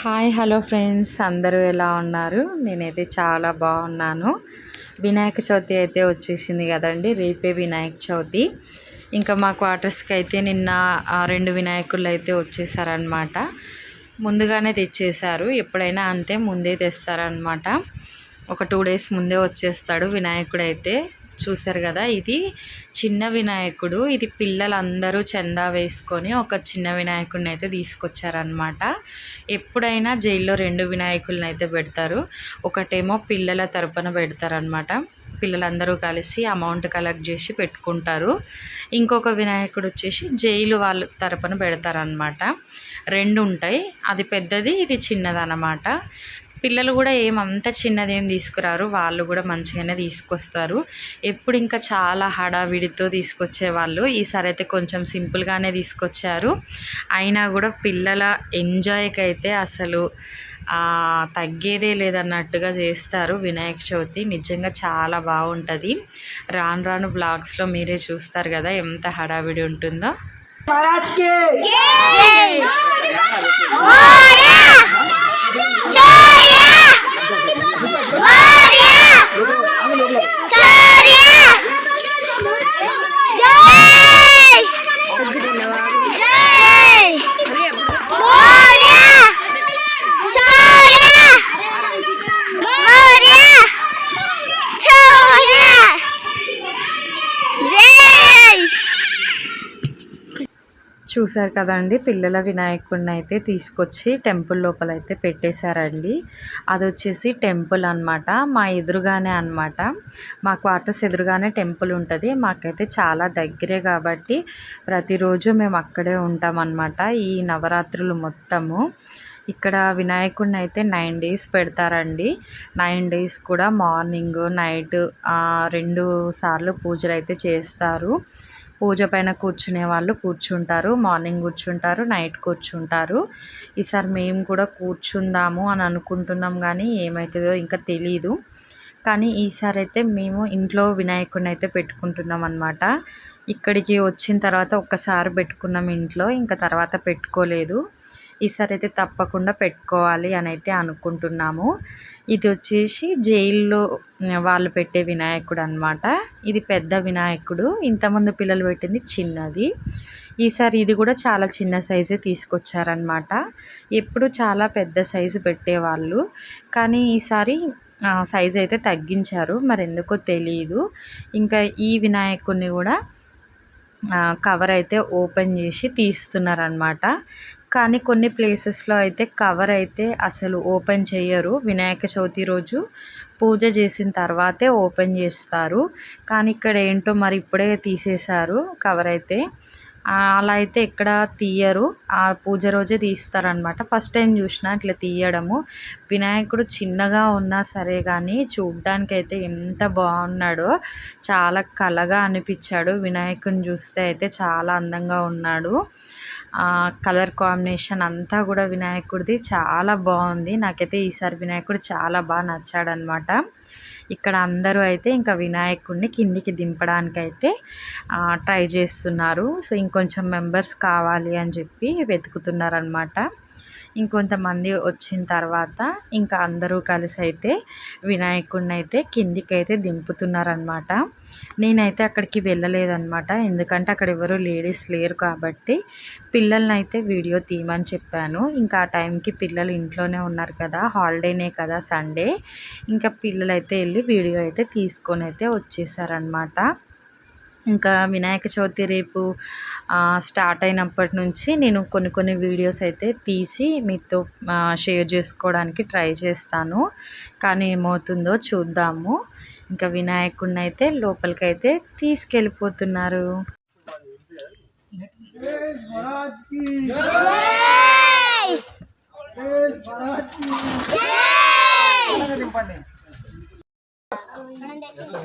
Hi hello friends. అందరూ ఎలా ఉన్నారు? నేనైతే చాలా బాగున్నాను. వినాయక చవితి అయితే వచ్చేసింది కదండి రేపే వినాయక చవితి. ఇంకా మా క్వార్టర్స్కి అయితే నిన్న రెండు వినాయకులు అయితే వచ్చేసారనమాట ముందుగానే తెచ్చేశారు. ఎప్పుడైనా అంతే ముందే తెస్తారనమాట ఒక టూ డేస్ ముందే వచ్చేస్తాడు వినాయకుడు అయితే చూసారు కదా ఇది చిన్న వినాయకుడు. ఇది పిల్లలందరూ చందా వేసుకొని ఒక చిన్న వినాయకుడిని అయితే తీసుకొచ్చారనమాట ఎప్పుడైనా జైల్లో రెండు వినాయకులను అయితే పెడతారు. ఒకటేమో పిల్లల తరపున పెడతారనమాట పిల్లలందరూ కలిసి అమౌంట్ కలెక్ట్ చేసి పెట్టుకుంటారు. ఇంకొక వినాయకుడు వచ్చేసి జైలు వాళ్ళ తరపున పెడతారనమాట రెండు ఉంటాయి అది పెద్దది ఇది చిన్నది అన్నమాట పిల్లలు కూడా ఏమంత చిన్నది ఏం తీసుకురారు. వాళ్ళు కూడా మంచిగానే తీసుకొస్తారు. ఎప్పుడు ఇంకా చాలా హడావిడితో తీసుకొచ్చే వాళ్ళు ఈసారి అయితే కొంచెం సింపుల్గానే తీసుకొచ్చారు. అయినా కూడా పిల్లల ఎంజాయ్కి అయితే అసలు తగ్గేదే లేదన్నట్టుగా చేస్తారు. వినాయక చవితి నిజంగా చాలా బాగుంటుంది. రాను రాను బ్లాగ్స్లో మీరే చూస్తారు కదా ఎంత హడావిడి ఉంటుందో. చూసారు కదండి. పిల్లల వినాయకుడిని అయితే తీసుకొచ్చి టెంపుల్ లోపల అయితే పెట్టేశారండి. అది వచ్చేసి టెంపుల్ అనమాట మా ఎదురుగానే అనమాట మా క్వార్టర్స్ ఎదురుగానే టెంపుల్ ఉంటుంది. మాకైతే చాలా దగ్గరే కాబట్టి ప్రతిరోజు మేము అక్కడే ఉంటాం ఈ నవరాత్రులు మొత్తము. ఇక్కడ వినాయకుడిని అయితే నైన్ డేస్ పెడతారండి. నైన్ డేస్ కూడా మార్నింగ్ నైట్ రెండు సార్లు పూజలు అయితే చేస్తారు. పూజ పైన కూర్చునే వాళ్ళు కూర్చుంటారు మార్నింగ్ కూర్చుంటారు నైట్ కూర్చుంటారు. ఈసారి మేము కూడా కూర్చుందాము అని అనుకుంటున్నాం కానీ ఏమవుతుందో ఇంకా తెలీదు. కానీ ఈసారి అయితే మేము ఇంట్లో వినాయకుడిని అయితే పెట్టుకుంటున్నాం అనమాట ఇక్కడికి వచ్చిన తర్వాత ఒక్కసారి పెట్టుకున్నాం ఇంట్లో ఇంకా తర్వాత పెట్టుకోలేదు. ఈసారి అయితే తప్పకుండా పెట్టుకోవాలి అని అయితే అనుకుంటున్నాము. ఇది వచ్చేసి జైల్లో వాళ్ళు పెట్టే వినాయకుడు అనమాట ఇది పెద్ద వినాయకుడు ఇంతమంది పిల్లలు పెట్టింది చిన్నది. ఈసారి ఇది కూడా చాలా చిన్న సైజే తీసుకొచ్చారనమాట ఎప్పుడు చాలా పెద్ద సైజు పెట్టేవాళ్ళు. కానీ ఈసారి సైజ్ అయితే తగ్గించారు. మరి ఎందుకో తెలియదు ఇంకా ఈ వినాయకుడిని కూడా కవర్ అయితే ఓపెన్ చేసి తీస్తున్నారనమాట కానీ కొన్ని ప్లేసెస్లో అయితే కవర్ అయితే అసలు ఓపెన్ చేయరు. వినాయక చవితి రోజు పూజ చేసిన తర్వాతే ఓపెన్ చేస్తారు. కానీ ఇక్కడ ఏంటో మరి ఇప్పుడే తీసేశారు కవర్ అయితే. అలా అయితే ఎక్కడ తీయరు. ఆ పూజ రోజే తీస్తారనమాట ఫస్ట్ టైం చూసిన ఇట్లా తీయడము. వినాయకుడు చిన్నగా ఉన్నా సరే కానీ చూడ్డానికైతే ఎంత బాగున్నాడో చాలా కలగా అనిపించాడు. వినాయకుని చూస్తే అయితే చాలా అందంగా ఉన్నాడు. కలర్ కాంబినేషన్ అంతా కూడా వినాయకుడిది చాలా బాగుంది. నాకైతే ఈసారి వినాయకుడు చాలా బాగా నచ్చాడనమాట ఇక్కడ అందరూ అయితే ఇంకా వినాయకుడిని కిందికి దింపడానికైతే ట్రై చేస్తున్నారు. సో ఇంకొంచెం మెంబర్స్ కావాలి అని చెప్పి వెతుకుతున్నారనమాట. ఇంకొంతమంది వచ్చిన తర్వాత ఇంకా అందరూ కలిసి అయితే వినాయకుడిని అయితే కిందికి అయితే దింపుతున్నారనమాట. నేనైతే అక్కడికి వెళ్ళలేదనమాట. ఎందుకంటే అక్కడ ఎవరు లేడీస్ లేరు కాబట్టి పిల్లల్ని అయితే వీడియో తీయమని చెప్పాను. ఇంకా ఆ టైంకి పిల్లలు ఇంట్లోనే ఉన్నారు కదా హాలిడేనే కదా సండే. ఇంకా పిల్లలు అయితే వెళ్ళి వీడియో అయితే తీసుకొని అయితే వచ్చేసారనమాట. ఇంకా వినాయక చవితి రేపు స్టార్ట్ అయినప్పటి నుంచి నేను కొన్ని కొన్ని వీడియోస్ అయితే తీసి మీతో షేర్ చేసుకోవడానికి ట్రై చేస్తాను. కానీ ఏమవుతుందో చూద్దాము. ఇంకా వినాయకుడిని అయితే లోపలికైతే తీసుకెళ్ళిపోతున్నారు.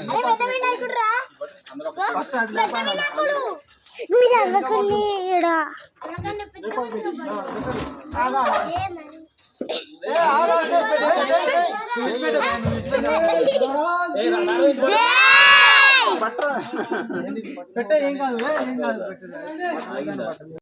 నువ్వు చదవకండి పెట్ట ఏం కాదు ఏం కాదు